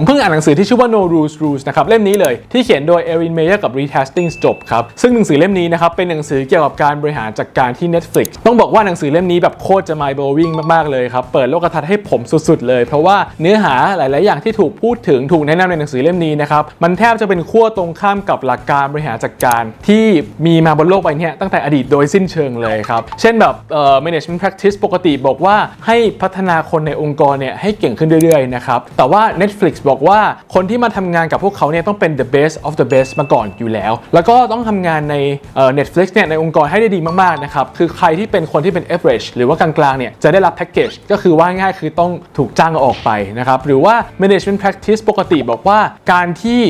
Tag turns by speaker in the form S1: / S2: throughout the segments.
S1: ผมเพิ่งอ่านหนังสือที่ชื่อว่า No Rules Rules นะครับเล่มนี้เลยที่เขียนโดยเอรินเมเยอร์กับ Reed Hastings จบครับ ซึ่งหนังสือเล่มนี้นะครับเป็นหนังสือเกี่ยวกับการบริหารจัดการที่ Netflix ต้องบอกว่าหนังสือเล่มนี้แบบโคตรจะ mind blowing มากๆเลยครับ เปิดโลกทัศน์ให้ผมสุดๆเลย เพราะว่าเนื้อหาหลาย ๆ อย่างที่ถูกพูดถึงถูกแนะนำในหนังสือเล่มนี้นะครับมันแทบจะเป็นขั้วตรงข้ามกับหลักการบริหารจัดการที่มีมาบนโลกใบนี้ตั้งแต่อดีตโดยสิ้นเชิงเลยครับเช่นแบบเอ่อ management practice ปกติบอกว่าให้พัฒนาคนในองค์กรเนี่ยให้เก่งขึ้นเรื่อย ๆ นะครับแต่ว่า Netflix บอกว่าคนที่มาทำงานกับพวกเขาเนี่ยต้องเป็น the best of the best มาก่อนอยู่แล้ว แล้วก็ต้องทำงานในเอ่อ Netflix เนี่ยในองค์กรให้ได้ดีมากๆนะครับคือใครที่เป็นคนที่เป็น average หรือว่ากลางๆเนี่ยจะได้รับ package ก็คือว่าง่ายคือต้องถูกจ้างออกไปนะครับหรือว่า management practice ปกติบอกว่าการที่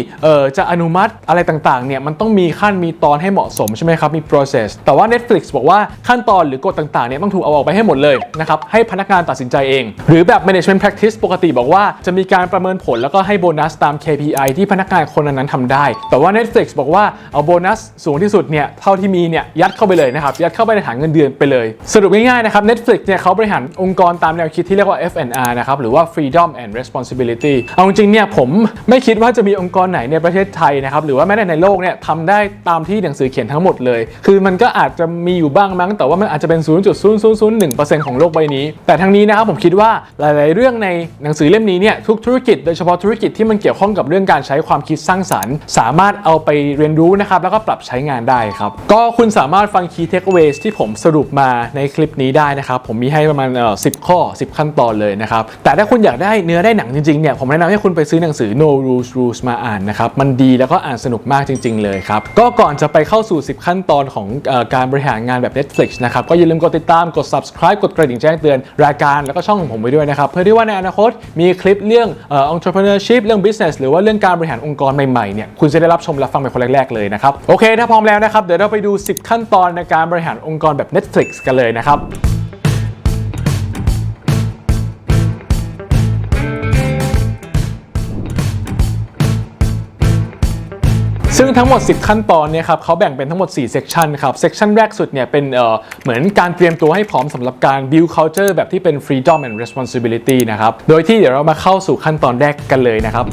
S1: จะอนุมัติอะไรต่างๆเนี่ยมันต้องมีขั้นมีตอนให้เหมาะสมใช่ไหมครับมี process แต่ว่า Netflix บอกว่าขั้นตอนหรือกฎต่างๆเนี่ยต้องถูกเอาออกไปให้หมดเลยนะครับให้พนักงานตัดสินใจเอง หรือแบบ management practice ปกติบอกว่าจะมีการประเมินผลแล้วก็ให้โบนัสตาม KPI ที่พนักงานคนนั้นๆทำได้ แต่ว่า Netflix บอกว่าเอาโบนัสสูงที่สุดเนี่ยเท่าที่มีเนี่ยยัดเข้าไปเลยนะครับ ยัดเข้าไปในฐานเงินเดือนไปเลย สรุปง่ายๆนะครับ Netflix เนี่ยเขาบริหารองค์กรตามแนวคิดที่เรียกว่า FNR นะครับหรือว่า Freedom and Responsibility เอาจริงๆเนี่ยผมไม่คิดว่าจะมีองค์กรไหนในประเทศไทยนะครับหรือว่าแม้แต่ในโลกเนี่ยทำได้ตามที่หนังสือเขียนทั้งหมดเลย คือมันก็อาจจะมีอยู่บ้างมั้ง แต่ว่ามันอาจจะเป็น 0.0001%ของโลกใบนี้ แต่ทั้งนี้นะครับผมคิดว่าหลาย ๆ เรื่องในหนังสือเล่มนี้เนี่ยทุกธุรกิจโดยเฉพาะธุรกิจที่มันเกี่ยวข้องกับเรื่องการใช้ความคิดสร้างสรรค์ สามารถเอาไปเรียนรู้นะครับแล้วก็ปรับใช้งานได้ครับ ก็คุณสามารถฟัง key takeaways ที่ผมสรุปมาในคลิปนี้ได้นะครับ ผมมีให้ประมาณเอ่อ10ข้อ 10 ขั้นตอนเลยนะครับ แต่ถ้าคุณอยากได้เนื้อได้หนังจริงๆเนี่ยผมแนะนำให้คุณไปซื้อหนังสือ no rules rules มาอ่านนะครับมันดีแล้วก็อ่านสนุกมากจริง ๆ เลยครับก็ก่อนจะไปเข้าสู่ 10 ขั้นตอนของออการบริหารงานแบบ Netflix นะครับก็อย่าลืมกดติดตามกด subscribe กดกระดิ่งแจ้งเตือนรายการแล้วก็ช่องของผมไว้ด้วยนะครับเพื่อที่ว่าในอนาคตมีคลิปเรื่องเอ่อ entrepreneurship เรื่อง business หรือว่าเรื่องการบริหารองค์กรใหม่ๆเนี่ยคุณจะได้รับชมและฟังเป็นคนแรกๆเลยนะครับโอเคถ้าพร้อมแล้วนะครับเดี๋ยวเราไปดู 10 ขั้นตอนในการบริหารองค์กรแบบ Netflix กันเลยนะครับ ซึ่งทั้งหมด 10 ขั้นตอนเนี่ยครับเขาแบ่งเป็นทั้งหมด 4 เซกชันครับ เซกชันแรกสุดเนี่ยเป็นเเหมือนการเตรียมตัวให้พร้อมสำหรับการ build culture แบบที่เป็น freedom and responsibility นะครับ โดยที่เดี๋ยวเรามาเข้าสู่ขั้นตอนแรกกันเลยนะครับ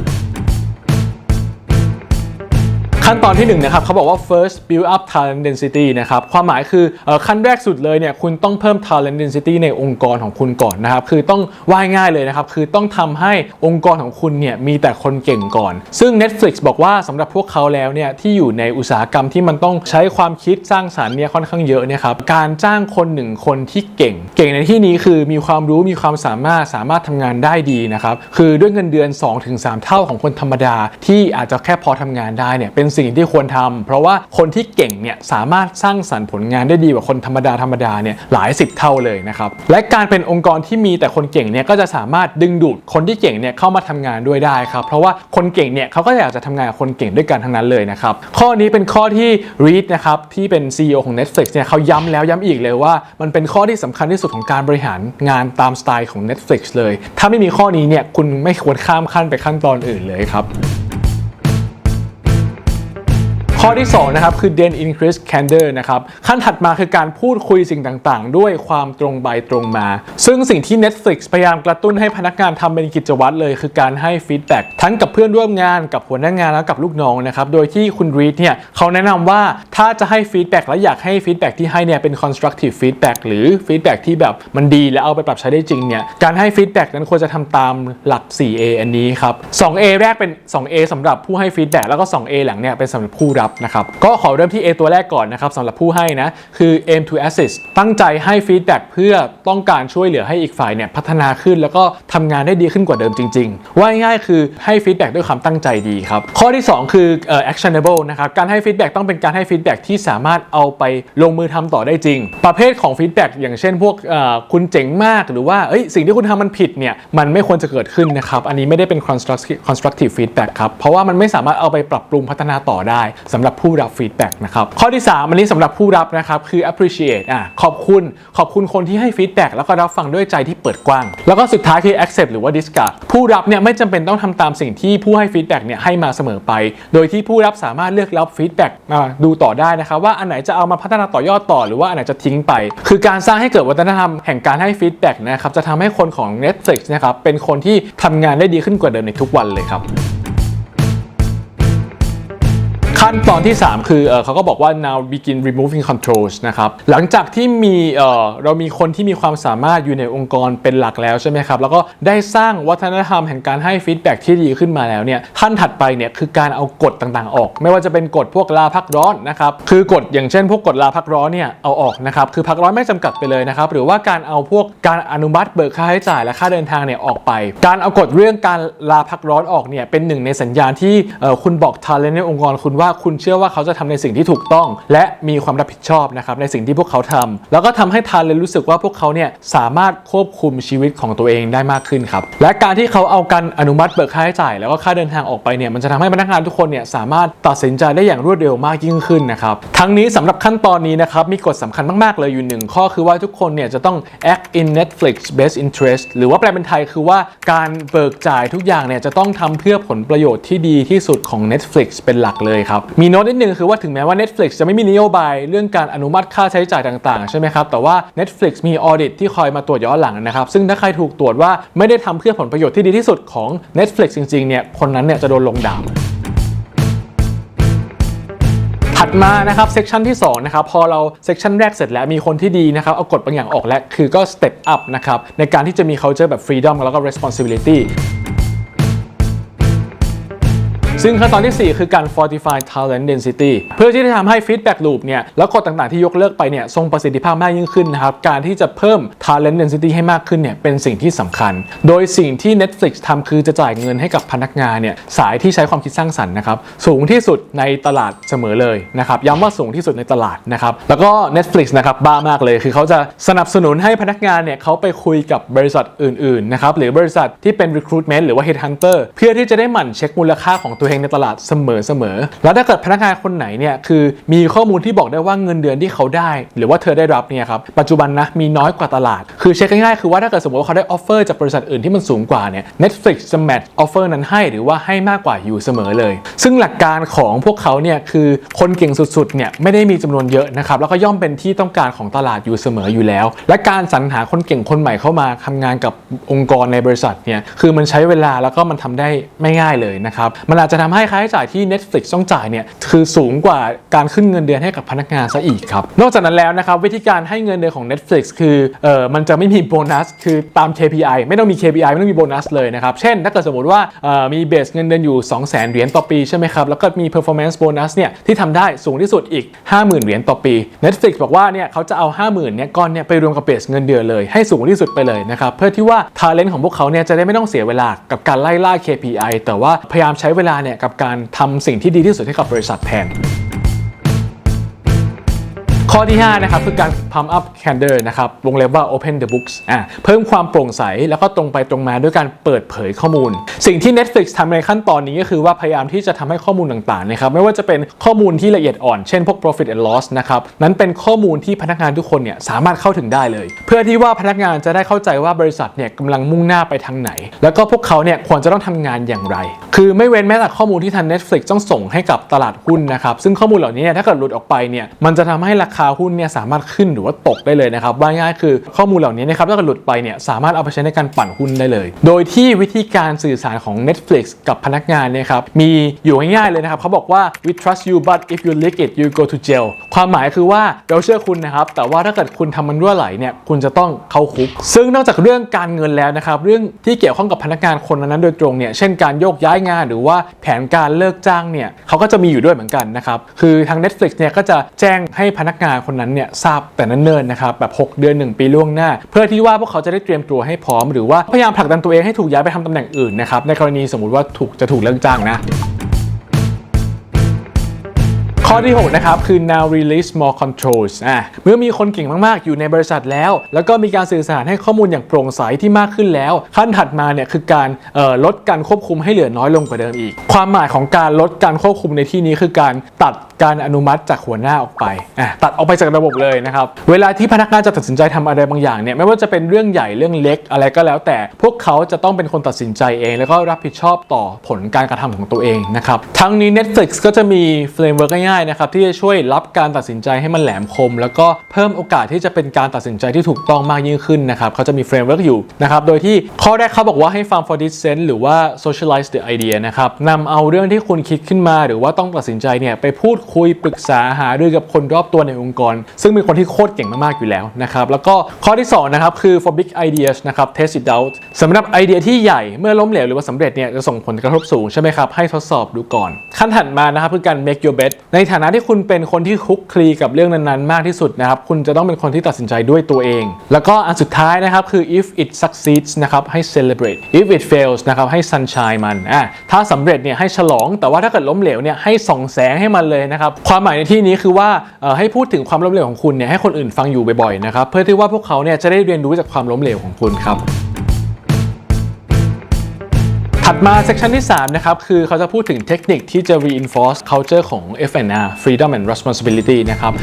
S1: ขั้นตอนที่1นะครับเขาบอกว่า first build up talent density นะครับความหมายคืออขั้นแรกสุดเลยเนี่ยคุณต้องเพิ่ม talent density ในองค์กรของคุณก่อนนะครับคือต้องว่ายง่ายเลยนะครับคือต้องทำให้องค์กรของคุณเนี่ยมีแต่คนเก่งก่อน ซึ่ง Netflix บอกว่าสำหรับพวกเขาแล้วเนี่ยที่อยู่ในอุตสาหกรรมที่มันต้องใช้ความคิดสร้างสรรค์เนี่ยค่อนข้างเยอะเนี่ยครับการจ้างคนหนึ่งคนที่เก่ง เก่งในที่นี้คือมีความรู้มีความสามารถสามารถทำงานได้ดีนะครับคือด้วยเงินเดือน 2-3 เท่าของคนธรรมดา ที่อาจจะแค่พอทำงานได้เนี่ยเป็นสิ่งที่ควรทำเพราะว่าคนที่เก่งเนี่ยสามารถสร้างสรรค์ผลงานได้ดีกว่าคนธรรมดาธรรมดาเนี่ยหลายสิบเท่าเลยนะครับและการเป็นองค์กรที่มีแต่คนเก่งเนี่ยก็จะสามารถดึงดูดคนที่เก่งเนี่ยเข้ามาทำงานด้วยได้ครับเพราะว่าคนเก่งเนี่ยเขาก็อยากจะทำงานกับคนเก่งด้วยกันทั้งนั้นเลยนะครับข้อนี้เป็นข้อที่ Reed นะครับที่เป็น CEO ของ Netflix เนี่ยเขาย้ำแล้วย้ำอีกเลยว่า มันเป็นข้อที่สำคัญที่สุดของการบริหารงานตามสไตล์ของ Netflix เลย ถ้าไม่มีข้อนี้เนี่ยคุณไม่ควรข้ามขั้นไปขั้นตอนอื่นเลยครับ ข้อที่2นะครับคือ then increase candor นะครับขั้นถัดมาคือการพูดคุยสิ่งต่างๆ ด้วยความตรงไปตรงมา ซึ่งสิ่งที่ Netflix พยายามกระตุ้นให้พนักงานทำเป็นกิจวัตรเลย คือการให้ฟีดแบ็กทั้งกับเพื่อนร่วมงานกับหัวหน้างานแล้วกับลูกน้องนะครับโดยที่คุณ Reed เนี่ยเขาแนะนำว่าถ้าจะให้ฟีดแบ็กและอยากให้ฟีดแบ็กที่ให้เนี่ยเป็น constructive feedback หรือฟีดแบ็กที่แบบมันดีและเอาไปปรับใช้ได้จริงเนี่ยการให้ฟีดแบ็กนั้นควรจะทำตามหลัก 4A อันนี้ครับ 2A แรกเป็น 2A สำหรับผู้ให้ฟีดแบ็กแล้วก็ 2A หลังเนี่ยเป็นสำหรับผู้รับนะครับก็ขอเริ่มที่ A ตัวแรกก่อนนะครับสำหรับผู้ให้นะคือ aim to assist ตั้งใจให้ฟีดแบ็กเพื่อต้องการช่วยเหลือให้อีกฝ่ายเนี่ยพัฒนาขึ้นแล้วก็ทำงานได้ดีขึ้นกว่าเดิมจริง ๆ ว่าง่ายๆคือให้ฟีดแบ็กด้วยความตั้งใจดีครับ ข้อที่ 2 คือเอ่อ actionable นะครับการให้ฟีดแบ็กต้องเป็นการให้ฟีดแบ็กที่สามารถเอาไปลงมือทำต่อได้จริง ประเภทของฟีดแบ็กอย่างเช่นพวกคุณเจ๋งมากหรือว่าสิ่งที่คุณทำมันผิดเนี่ยมันไม่ควรจะเกิดขึ้นนะครับอันนี้ไม่ได้เป็น constructive constructive feedback ครับเพราะว่ามันไม่สามารถเอาไปปรับปรุงพัฒนาต่อได้สำหรับผู้รับฟีดแบ็กนะครับข้อที่ 3 อันนี้สำหรับผู้รับนะครับคือ appreciate อะขอบคุณ ขอบคุณคนที่ให้ฟีดแบ็กแล้วก็รับฟังด้วยใจที่เปิดกว้าง แล้วก็สุดท้ายคือ accept หรือว่า discard ผู้รับเนี่ยไม่จำเป็นต้องทำตามสิ่งที่ผู้ให้ฟีดแบ็กเนี่ยให้มาเสมอไป โดยที่ผู้รับสามารถเลือกรับฟีดแบ็กมาดูต่อได้นะครับว่าอันไหนจะเอามาพัฒนาต่อยอดต่อหรือว่าอันไหนจะทิ้งไป คือการสร้างให้เกิดวัฒนธรรมแห่งการให้ฟีดแบ็กนะครับจะทำให้คนของ Netflix นะครับเป็นคนที่ทำงานได้ดีขึ้นกว่าเดิมในทุกวันเลยครับ ขั้นตอนที่ 3 คือเออเขาก็บอกว่า now begin removing controls นะครับ หลังจากที่มีเเรามีคนที่มีความสามารถอยู่ในองค์กรเป็นหลักแล้วใช่ไหมครับ แล้วก็ได้สร้างวัฒนธรรมแห่งการให้ฟีดแบ็กที่ดีขึ้นมาแล้วเนี่ยขั้นถัดไปเนี่ยคือการเอากฎต่างๆ ออก ไม่ว่าจะเป็นกฎพวกลาพักร้อนนะครับ คือกฎอย่างเช่น พวกกฎลาพักร้อนเนี่ยเอาออกนะครับ คือพักร้อนไม่จำกัดไปเลยนะครับ หรือว่าการเอาพวกการอนุมัติเบิกค่าใช้จ่ายและค่าเดินทางเนี่ยออกไป การเอากฎเรื่องการลาพักร้อนออกเนี่ยเป็นหนึ่งในสัญญาณที่คุณบอกทาเลนในองค์กรคุณว่าคุณเชื่อว่าเขาจะทำในสิ่งที่ถูกต้อง และมีความรับผิดชอบนะครับในสิ่งที่พวกเขาทำแล้วก็ทำให้ทานเลนรู้สึกว่าพวกเขาเนี่ยสามารถควบคุมชีวิตของตัวเองได้มากขึ้นครับและการที่เขาเอาการอนุมัติเบิกค่าใช้จ่ายแล้วก็ค่าเดินทางออกไปเนี่ยมันจะทำให้พนักงานทุกคนเนี่ยสามารถตัดสินใจได้อย่างรวดเร็วมากยิ่งขึ้นนะครับทั้งนี้สำหรับขั้นตอนนี้นะครับมีกฎสำคัญมากๆเลยอยู่หนึ่งข้อคือว่าทุกคนเนี่ยจะต้อง act in Netflix best interest หรือว่าแปลเป็นไทยคือว่าการเบิกจ่ายทุกอย่างเนี่ยจะต้องทำเพื่อผลประโยชน์ที่ดีที่สุดของ Netflix เป็นหลักเลยครับมีโน้ตนิดนึงคือว่าถึงแม้ว่า Netflix จะไม่มีนโยบายเรื่องการอนุมัติค่าใช้จ่ายต่างๆ ใช่ไหมครับ แต่ว่า Netflix มีออเดตที่คอยมาตรวจย้อนหลังนะครับ ซึ่งถ้าใครถูกตรวจว่าไม่ได้ทำเพื่อผลประโยชน์ที่ดีที่สุดของ Netflix จริงๆเนี่ยคนนั้นเนี่ยจะโดนลงดาบถัดมานะครับเซกชันที่2นะครับพอเราเซกชันแรกเสร็จแล้วมีคนที่ดีนะครับเอากฎบางอย่างออกแล้วคือก็สเต็ปอัพนะครับในการที่จะมี culture แบบ freedom แล้วก็ responsibility ซึ่งขั้นตอนทีสี่ 4 คือการ fortify talent density เพื่อที่จะทำให้ feedback loop เนี่ยแล้วกฎต่างๆที่ยกเลิกไปเนี่ยทรงประสิทธิภาพมากยิ่งขึ้นนะครับ การที่จะเพิ่ม talent density ให้มากขึ้นเนี่ยเป็นสิ่งที่สำคัญ โดยสิ่งที่ Netflix ทำคือจะจ่ายเงินให้กับพนักงานเนี่ยสายที่ใช้ความคิดสร้างสรรค์นะครับสูงที่สุดในตลาดเสมอเลยนะครับย้ำว่าสูงที่สุดในตลาดนะครับแล้วก็ Netflix นะครับบ้ามากเลย คือเขาจะสนับสนุนให้พนักงานเนี่ยเขาไปคุยกับบริษัทอื่นๆนะครับหรือบริษัทที่เป็น recruitment หรือว่า headhunter เพื่อที่จะได้หมั่นเช็คมูลค่าของตัวเองในตลาดเสมอๆแล้วถ้าเกิดพนักงานคนไหนเนี่ยคือมีข้อมูลที่บอกได้ว่าเงินเดือนที่เขาได้ หรือว่าเธอได้รับเนี่ยครับปัจจุบันนะมีน้อยกว่าตลาด คือเช็คง่ายๆคือว่าถ้าเกิดสมมติว่าเขาได้ออฟเฟอร์จากบริษัทอื่นที่มันสูงกว่าเนี่ย Netflix จะแมทออฟเฟอร์นั้นให้หรือว่าให้มากกว่าอยู่เสมอเลย ซึ่งหลักการของพวกเขาเนี่ยคือคนเก่งสุดๆเนี่ยไม่ได้มีจำนวนเยอะนะครับแล้วก็ย่อมเป็นที่ต้องการของตลาดอยู่เสมออยู่แล้ว และการสรรหาคนเก่งคนใหม่เข้ามาทำงานกับองค์กรในบริษัทเนี่ยคือมันใช้เวลาแล้วก็มันทำได้ไม่ง่ายเลยนะครับมันอาจจะททำให้ค่าใช้จ่ายที่ Netflix ต้องจ่ายเนี่ยคือสูงกว่าการขึ้นเงินเดือนให้กับพนักงานซะอีกครับ นอกจากนั้นแล้วนะครับวิธีการให้เงินเดือนของ Netflix คือเออมันจะไม่มีโบนัสคือตาม KPI ไม่ต้องมี KPI ไม่ต้องมีโบนัสเลยนะครับ เช่น ถ้าเกิดสมมติว่าเอ่อมีเบสเงินเดือนอยู่ 2 0 0 0 0 0 เหรียญต่อปีใช่ไหมครับ แล้วก็มี performance bonus เนี่ยที่ทำได้สูงที่สุดอีก 50,000 เหรียญต่อปี Netflix บอกว่าเนี่ยเขาจะเอา 50,000เนี่ยก้อนเนี่ยไปรวมกับเบสเงินเดือนเลยให้สูงที่สุดไปเลยนะครับเพื่อที่ว่า talent ของพวกเขาเนี่ยจะได้ไม่ต้องเสียเวลากับการไล่ล่า KPI แต่ว่าพยายามใช้เวลาเนี่ยกับการทำสิ่งที่ดีที่สุดให้กับบริษัทแทน ข้อที่ 5 นะครับคือการ pump up candor นะครับวงเล็บว่า open the books อ่าเพิ่มความโปร่งใสแล้วก็ตรงไปตรงมาด้วยการเปิดเผยข้อมูล สิ่งที่ Netflix ทำในขั้นตอนนี้ก็คือว่าพยายามที่จะทำให้ข้อมูลต่างๆนะครับไม่ว่าจะเป็นข้อมูลที่ละเอียดอ่อนเช่นพวก profit and loss นะครับนั้นเป็นข้อมูลที่พนักงานทุกคนเนี่ยสามารถเข้าถึงได้เลย เพื่อที่ว่าพนักงานจะได้เข้าใจว่าบริษัทเนี่ยกำลังมุ่งหน้าไปทางไหน แล้วก็พวกเขาเนี่ยควรจะต้องทำงานอย่างไร คือไม่เว้นแม้แต่ข้อมูลที่ทาง Netflix ต้องส่งให้กับตลาดหุ้นนะครับซึ่งข้อมูลเหล่านี้เนี่ยถ้าเกิดหลุดออกไปเนี่ยมันจะทำให้ราคาหุ้นเนี่ยสามารถขึ้นหรือว่าตกได้เลยนะครับว่าง่ายคือข้อมูลเหล่านี้นะครับถ้าเกิดหลุดไปเนี่ยสามารถเอาไปใช้ในการปั่นหุ้นได้เลย โดยที่วิธีการสื่อสารของ Netflix กับพนักงานเนี่ยครับมีอยู่ง่ายๆเลยนะครับเขาบอกว่า we trust you but if you leak it you go to jail ความหมายคือว่าเราเชื่อคุณนะครับแต่ว่าถ้าเกิดคุณทำมันรั่วไหลเนี่ยคุณจะต้องเข้าคุก ซึ่งนอกจากเรื่องการเงินแล้วนะครับเรื่องที่เกี่ยวข้องกับพนักงานคนนั้นๆโดยตรงเนี่ยเช่นการโยกย้ายงานหรือว่าแผนการเลิกจ้างเนี่ยเขาก็จะมีอยู่ด้วยเหมือนกันนะครับคือทาง Netflix เนี่ยก็จะแจ้งให้พนักงานคนนั้นเนี่ยทราบแต่นั่นเนิ่นนะครับแบบ 6 เดือน 1 ปีล่วงหน้า เพื่อที่ว่าพวกเขาจะได้เตรียมตัวให้พร้อม หรือว่าพยายามผลักดันตัวเองให้ถูกย้ายไปทำตำแหน่งอื่นนะครับในกรณีสมมุติว่าถูกจะถูกเลิกจ้างนะ ข้อที่ 6 นะครับ คือ now release more controls อะเมื่อมีคนเก่งมากๆ อยู่ในบริษัทแล้ว แล้วก็มีการสื่อสารให้ข้อมูลอย่างโปร่งใสที่มากขึ้นแล้ว ขั้นถัดมาเนี่ยคือการลดการควบคุมให้เหลือน้อยลงกว่าเดิมอีก ความหมายของการลดการควบคุมในที่นี้คือการตัดการอนุมัติจากหัวหน้าออกไปอะตัดออกไปจากระบบเลยนะครับ เวลาที่พนักงานจะตัดสินใจทำอะไรบางอย่างเนี่ยไม่ว่าจะเป็นเรื่องใหญ่เรื่องเล็กอะไรก็แล้ว แต่พวกเขาจะต้องเป็นคนตัดสินใจเอง แล้วก็รับผิดชอบต่อผลการกระทำของตัวเองนะครับทั้งนี้ Netflix ก็จะมีเฟรมเวิร์กง่ายนะครับที่จะช่วยรับการตัดสินใจให้มันแหลมคม แล้วก็เพิ่มโอกาสที่จะเป็นการตัดสินใจที่ถูกต้องมากยิ่งขึ้นนะครับเขาจะมีเฟรมเวิร์กอยู่นะครับโดยที่ข้อแรกเขาบอกว่าให้ฟัง for dissent หรือว่า socialize the idea นะครับนำเอาเรื่องที่คุณคิดขึ้นมาหรือว่าต้องตัดสินใจเนี่ยไปพูดคุยปรึกษาหารือกับคนรอบตัวในองค์กร ซึ่งเป็นคนที่โคตรเก่งมากๆอยู่แล้วนะครับแล้วก็ข้อที่สองนะครับคือ for big ideas นะครับ test it out สำหรับไอเดียที่ใหญ่เมื่อล้มเหลวหรือว่าสำเร็จเนี่ยจะส่งผลกระทบสูงใช่ไหมครับให้ทดสอบดูก่อน ขั้นถัดมานะครับคือการ make your bet ในฐานะที่คุณเป็นคนที่คลุกคลีกับเรื่องนั้นๆ มากที่สุดนะครับ คุณจะต้องเป็นคนที่ตัดสินใจด้วยตัวเอง แล้วก็อันสุดท้ายนะครับคือ if it succeeds นะครับให้ celebrate if it fails นะครับให้ sunshine มันอะถ้าสำเร็จเนี่ยให้ฉลอง แต่ว่าถ้าเกิดล้มเหลวเนี่ยให้ส่องแสงให้มันเลยนะครับ ความหมายในที่นี้คือว่าให้พูดถึงความล้มเหลวของคุณเนี่ยให้คนอื่นฟังอยู่บ่อยๆนะครับเพื่อที่ว่าพวกเขาเนี่ยจะได้เรียนรู้จากความล้มเหลวของคุณครับ ถัดมาเซกชันที่ 3 นะครับ คือเขาจะพูดถึงเทคนิคที่จะ reinforce culture ของ F&R freedom and responsibility นะครับ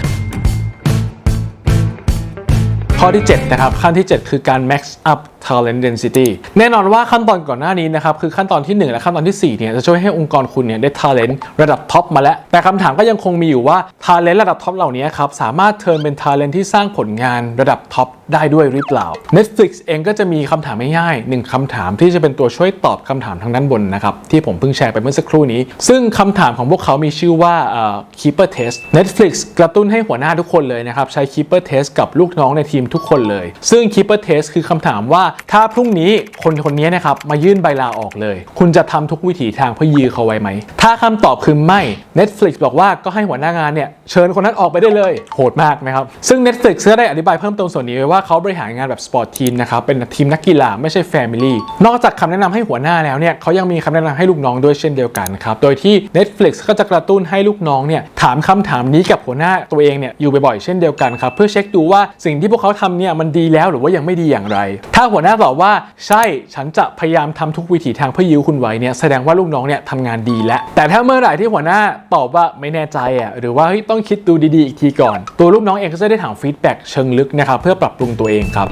S1: ข้อที่ 7 นะครับ ขั้นที่ 7 คือการ max up talent density แน่นอนว่าขั้นตอนก่อนหน้านี้นะครับ คือขั้นตอนที่ 1 และขั้นตอนที่ 4 เนี่ย จะช่วยให้องค์กรคุณเนี่ยได้ talent ระดับท็อปมาแล้ว แต่คำถามก็ยังคงมีอยู่ว่า talent ระดับท็อปเหล่านี้ครับ สามารถเทิร์นเป็น talent ที่สร้างผลงานระดับท็อปได้ด้วยหรือเปล่า Netflix เองก็จะมีคำถามง่ายๆหนึ่งคำถามที่จะเป็นตัวช่วยตอบคำถามทางด้านบนนะครับ ที่ผมเพิ่งแชร์ไปเมื่อสักครู่นี้ ซึ่งคำถามของพวกเขามีชื่อว่าเอ่อ keeper test Netflix กระตุ้นให้หัวหน้าทุกคนเลยนะครับใช้ keeper test กับลูกน้องในทีมทุกคนเลย ซึ่ง keeper test คือคำถามว่าถ้าพรุ่งนี้คนคนนี้นะครับมายื่นใบลาออกเลย คุณจะทำทุกวิถีทางเพื่อยื้อเขาไว้ไหม ถ้าคำตอบคือไม่ Netflix บอกว่าก็ให้หัวหน้างานเนี่ยเชิญคนนั้นออกไปได้เลย โหดมากนะครับ ซึ่ง Netflix ก็ได้อธิบายเพิ่มเติมส่วนนี้ไว้ว่าเขาบริหารงานแบบสปอร์ตทีมนะครับ เป็นทีมนักกีฬาไม่ใช่แฟมิลี่ นอกจากคำแนะนำให้หัวหน้าแล้วเนี่ยเขายังมีคำแนะนำให้ลูกน้องด้วยเช่นเดียวกันครับ โดยที่ Netflix ก็จะกระตุ้นให้ลูกน้องเนี่ยถามคำถามนี้กับหัวหน้าตัวเองเนี่ยอยู่บ่อยๆเช่นเดียวกันครับเพื่อเช็คดูว่าสิ่งที่พวกเขาทำเนี่ยมันดีแล้วหรือว่ายังไม่ดีอย่างไร ถ้าหัวหน้าตอบว่าใช่ฉันจะพยายามทำทุกวิถีทางเพื่อยื้อคุณไว้เนี่ยแสดงว่าลูกน้องเนี่ยทำงานดีแล้ว แต่ถ้าเมื่อไหร่ที่หัวหน้าตอบว่าไม่แน่ใจอะหรือว่าต้องคิดดูดีๆอีกทีก่อน ตัวลูกน้องเองก็จะได้ถามฟีดแบ็กเชิงลึกนะครับเพื่อปรับปรุงตัวเองครับ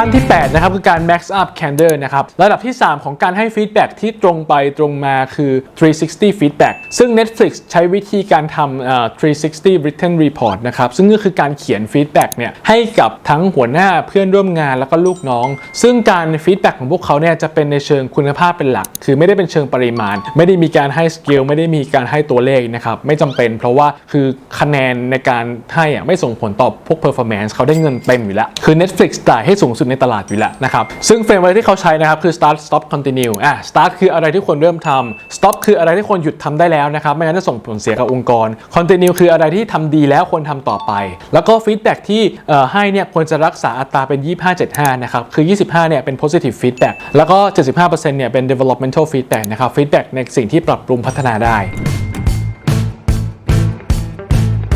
S1: ขั้นที่ 8 นะครับคือการ max up candor นะครับระดับที่ 3 ของการให้ฟีดแบ็กที่ตรงไปตรงมาคือ 360 feedback ซึ่ง Netflix ใช้วิธีการทำ360 written report นะครับซึ่งก็คือการเขียนฟีดแบ็กเนี่ยให้กับทั้งหัวหน้าเพื่อนร่วมงานแล้วก็ลูกน้อง ซึ่งการฟีดแบ็กของพวกเขาเนี่ยจะเป็นในเชิงคุณภาพเป็นหลัก คือไม่ได้เป็นเชิงปริมาณ ไม่ได้มีการให้สกิลไม่ได้มีการให้ตัวเลขนะครับไม่จำเป็น เพราะว่าคือคะแนนในการให้อะไม่ส่งผลต่อพวก performance เขาได้เงินเต็มอยู่แล้วคือ Netflix จ่ายให้สูงสุดในตลาดอยู่แล้วนะครับ ซึ่งเฟรมเวิร์กที่เขาใช้นะครับคือ start stop continue อะ start คืออะไรที่ควรเริ่มทำ stop คืออะไรที่ควรหยุดทำได้แล้วนะครับ ไม่งั้นจะส่งผลเสียกับองค์กร continue คืออะไรที่ทำดีแล้วควรทำต่อไป แล้วก็ feedback ที่เอ่อให้เนี่ยควรจะรักษาอัตราเป็น 25-75 นะครับ คือ 25 เนี่ยเป็น positive feedback แล้วก็ 75%เนี่ยเป็น developmental feedback นะครับ feedback ในสิ่งที่ปรับปรุงพัฒนาได้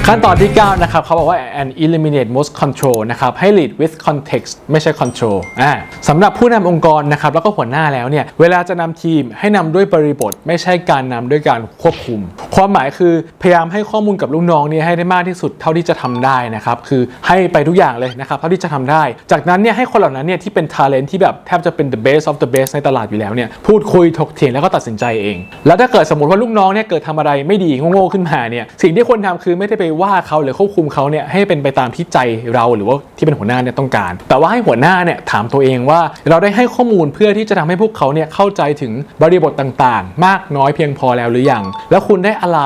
S1: ขั้นตอนที่ 9 นะครับเขาบอกว่า and eliminate most control นะครับให้ lead with context ไม่ใช่ control อ่าสำหรับผู้นำองค์กรนะครับแล้วก็หัวหน้าแล้วเนี่ยเวลาจะนำทีมให้นำด้วยบริบท ไม่ใช่การนำด้วยการควบคุม ความหมายคือพยายามให้ข้อมูลกับลูกน้องเนี่ยให้ได้มากที่สุดเท่าที่จะทำได้นะครับคือให้ไปทุกอย่างเลยนะครับเท่าที่จะทำได้ จากนั้นเนี่ยให้คนเหล่านั้นเนี่ยที่เป็น talent ที่แบบแทบจะเป็น the best of the best ในตลาดอยู่แล้วเนี่ยพูดคุยถกเถียงแล้วก็ตัดสินใจเอง แล้วถ้าเกิดสมมติว่าลูกน้องเนี่ยเกิดทำอะไรไม่ดีโง่ๆขึ้นมาเนี่ยสิ่งที่ควรทำคือไม่ได้ไปว่าเขาหรือควบคุมเขาเนี่ยให้เป็นไปตามที่ใจเราหรือว่าที่เป็นหัวหน้าเนี่ยต้องการ แต่ว่าให้หัวหน้าเนี่ยถามตัวเองว่า เราได้ให้ข้อมูลเพื่อที่จะทำให้พวกเขาเนี่ยเข้าใจถึงบริบทต่างๆ มากน้อยเพียงพอแล้วหรือยัง แล้วคุณได้อะไร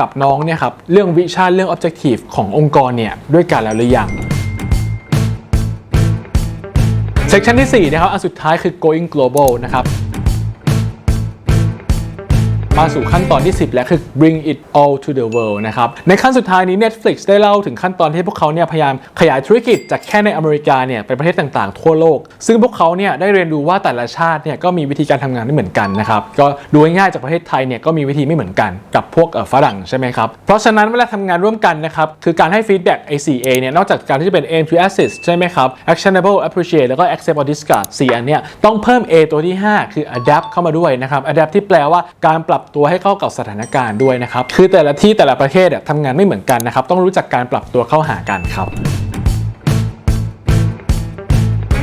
S1: กับน้องเนี่ยครับเรื่องวิชั่นเรื่อง objective ขององค์กรเนี่ยด้วยกันแล้วหรือยังเซกชันที่4นะครับอันสุดท้ายคือ going global นะครับ มาสู่ขั้นตอนที่ 10 แล้วคือ bring it all to the world นะครับ ในขั้นสุดท้ายนี้ Netflix ได้เล่าถึงขั้นตอนที่พวกเขาเนี่ยพยายามขยายธุรกิจจากแค่ในอเมริกาเนี่ยไปประเทศต่างๆ ทั่วโลก ซึ่งพวกเขาเนี่ยได้เรียนรู้ว่าแต่ละชาติเนี่ยก็มีวิธีการทำงานไม่เหมือนกันนะครับ ก็ดูง่ายๆจากประเทศไทยเนี่ยก็มีวิธีไม่เหมือนกันกับพวกเอ่อฝรั่งใช่ไหมครับ เพราะฉะนั้นเวลาทำงานร่วมกันนะครับคือการให้ feedback ไอ้ 4A เนี่ยนอกจากการที่จะเป็น aim to assist ใช่ไหมครับ actionable appreciate แล้วก็ accept or discard 4อันเนี่ยต้องเพิ่ม A ตัวที่ 5 คือ adapt เข้ามาด้วยนะครับ adapt ที่แปลว่าการปรับตัวให้เข้ากับสถานการณ์ด้วยนะครับ คือแต่ละที่แต่ละประเทศทำงานไม่เหมือนกันนะครับ ต้องรู้จักการปรับตัวเข้าหากันครับ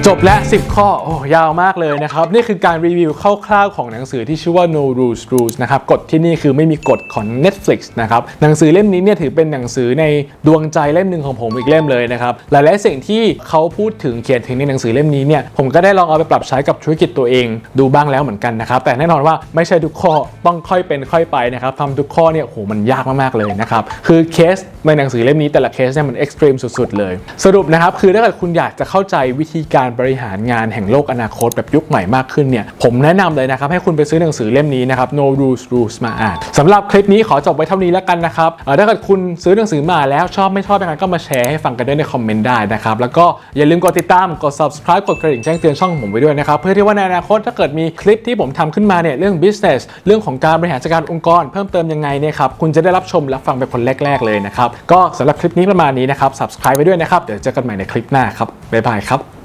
S1: จบและ 10 ข้อ โอ้ยาวมากเลยนะครับ นี่คือการรีวิวคร่าวๆของหนังสือที่ชื่อว่า No Rules Rules นะครับกฎที่นี่คือไม่มีกฎของ Netflix นะครับ หนังสือเล่มนี้เนี่ยถือเป็นหนังสือในดวงใจเล่มหนึ่งของผมอีกเล่มเลยนะครับ หลายๆสิ่งที่เขาพูดถึงเขียนถึงในหนังสือเล่มนี้เนี่ย ผมก็ได้ลองเอาไปปรับใช้กับธุรกิจตัวเอง ดูบ้างแล้วเหมือนกันนะครับ แต่แน่นอนว่าไม่ใช่ทุกข้อต้องค่อยเป็นค่อยไปนะครับทำทุกข้อเนี่ยโอ้โหมันยากมากๆเลยนะครับ คือเคสในหนังสือเล่มนี้แต่ละเคสเนี่ยมันเอ็กซ์ตรีมสุดๆเลย สรุปนะครับคือถ้าเกิดคุณอยากจะเข้าใจวิธีการบริหารงานแห่งโลกอนาคตแบบยุคใหม่มากขึ้นเนี่ยผมแนะนำเลยนะครับให้คุณไปซื้อหนังสือเล่มนี้นะครับ No Rules Rules มาอ่านสำหรับคลิปนี้ขอจบไว้เท่านี้แล้วกันนะครับเอ่อถ้าเกิดคุณซื้อหนังสือมาแล้วชอบไม่ชอบยังไงก็มาแชร์ให้ฟังกันด้วยในคอมเมนต์ได้นะครับแล้วก็อย่าลืมกดติดตามกด subscribe กดกระดิ่งแจ้งเตือนช่องผมไว้ด้วยนะครับเพื่อที่ว่าในอนาคตถ้าเกิดมีคลิปที่ผมทำขึ้นมาเนี่ยเรื่อง business เรื่องของการบริหารจัดการองค์กร เพิ่มเติมยังไงเนี่ยครับคุณจะได้รับชมและฟังเป็นคนแรก ๆ เลยนะครับก็สำหรับคลิปนี้ประมาณนี้นะครับ subscribe ไว้ด้วยนะครับเดี๋ยวเจอกันใหม่ในคลิปหน้าครับบ๊ายบายครับ